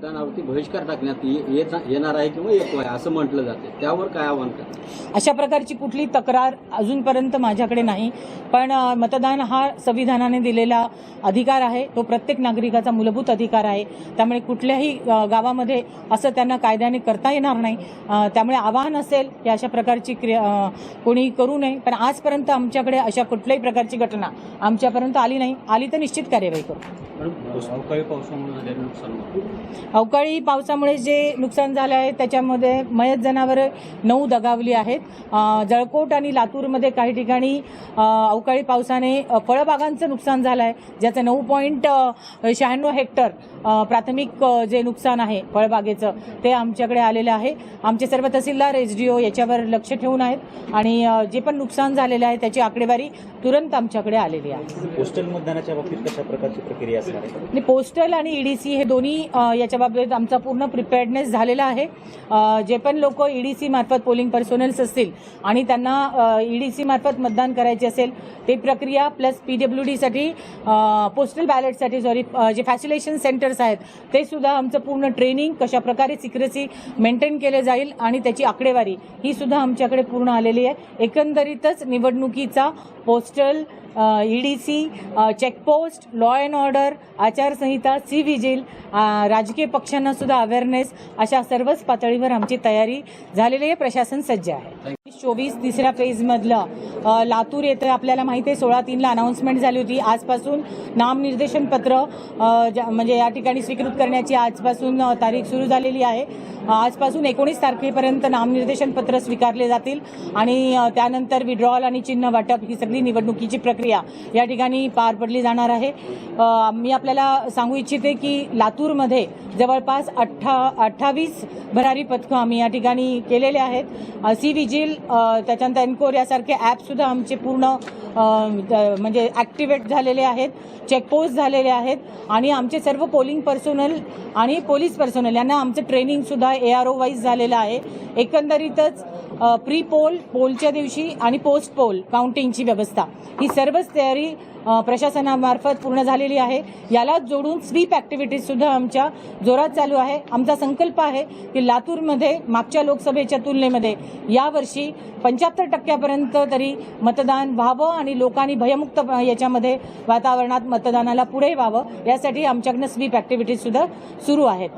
मतदानावरती बहिष्कार टाकण्यात येणार आहे किंवा येतो आहे असं म्हटलं जाते. त्यावर काय आव्हान करतात अशा प्रकारची कुठली तक्रार अजूनपर्यंत माझ्याकडे नाही. पण मतदान हा संविधानाने दिलेला अधिकार आहे. तो प्रत्येक नागरिकाचा मूलभूत अधिकार आहे. त्यामुळे कुठल्याही गावामध्ये असं त्यांना कायद्याने करता येणार नाही. त्यामुळे आवाहन असेल की अशा प्रकारची क्रिया कोणी करू नये. पण आजपर्यंत आमच्याकडे अशा कुठल्याही प्रकारची घटना आमच्यापर्यंत आली नाही. आली तर निश्चित कार्यवाही करू. अवकाळी पावसामुळे जे नुकसान झालं आहे त्याच्यामध्ये मयत जनावरं नऊ दगावली आहेत. जळकोट आणि लातूरमध्ये काही ठिकाणी अवकाळी पावसाने फळबागांचं नुकसान झालं आहे ज्याचं नऊ पॉईंट शहाण्णव हेक्टर प्राथमिक जे नुकसान आहे फळबागेचं ते आमच्याकडे आलेलं आहे. आमचे सर्व तहसीलदार एस डी ओ याच्यावर लक्ष ठेवून आहेत आणि जे पण नुकसान झालेलं आहे त्याची आकडेवारी तुरंत आमच्याकडे आलेली आहे. पोस्टल मतदानाच्या बाबतीत कशा प्रकारची प्रक्रिया असणार पोस्टल आणि ईडीसी हे दोन्ही याच्या बाबतीत आमचा पूर्ण प्रिपेअर्डनेस झालेला आहे. जे पण लोक ईडीसी मार्फत पोलिंग पर्सोनल्स असतील आणि त्यांना ईडीसी मार्फत मतदान करायचे असेल ते प्रक्रिया प्लस पीडब्ल्यू डीसाठी पोस्टल बॅलेटसाठी सॉरी जे फॅसिलेशन सेंटर्स आहेत ते सुद्धा आमचं पूर्ण ट्रेनिंग कशाप्रकारे सिक्रेसी मेंटेन केले जाईल आणि त्याची आकडेवारी ही सुद्धा आमच्याकडे पूर्ण आलेली आहे. एकंदरीतच निवडणुकीचा postal EDC checkpost law and order आचारसंहिता सी विजिल राजकीय पक्षांना सुद्धा अवेअरनेस अशा सर्वच पातळीवर आमची तयारी झालेली आहे. प्रशासन सज्ज आहे. चोवीस तिसऱ्या फेजमधलं लातूर येथे आपल्याला माहिती आहे सोळा तीनला अनाऊन्समेंट झाली होती. आजपासून नामनिर्देशन पत्र म्हणजे या ठिकाणी स्वीकृत करण्याची आजपासून तारीख सुरू झालेली आहे. आजपासून एकोणीस तारखेपर्यंत नामनिर्देशन पत्र स्वीकारले जातील आणि त्यानंतर विड्रॉल आणि चिन्ह वाटप ही सगळी निवडणुकीची प्रक्रिया या ठिकाणी पार पडली जाणार आहे. मी आपल्याला सांगू इच्छिते की लातूरमध्ये जवळपास अठ्ठा अठ्ठावीस भरारी पथकं आम्ही या ठिकाणी केलेले आहेत. सी विजिल त्याच्यानंतर एनकोर यासारखे सुद्धा आमचे पूर्ण म्हणजे ॲक्टिवेट झालेले आहेत चेकपोस्ट झालेले आहेत आणि आमचे सर्व पोलिंग पर्सोनल आणि पोलीस पर्सोनल यांना आमचं ट्रेनिंगसुद्धा ए आर ओ वाईज झालेलं आहे. एकंदरीतच प्री पोल पोलच्या दिवशी आणि पोस्ट पोल काउंटिंगची व्यवस्था. ही सर्वच तयारी प्रशासनामार्फत पूर्ण झालेली आहे. याला जोडून स्वीप ॲक्टिव्हिटीज सुद्धा आमच्या जोरात चालू आहे. आमचा संकल्प आहे की लातूरमध्ये मागच्या लोकसभेच्या तुलनेमध्ये यावर्षी पंच्याहत्तर टक्क्यापर्यंत तरी मतदान व्हावं आणि लोकांनी भयमुक्त याच्यामध्ये वातावरणात मतदानाला पुढे व्हावं यासाठी आमच्याकडनं स्वीप ॲक्टिव्हिटीज सुद्धा सुरू आहेत.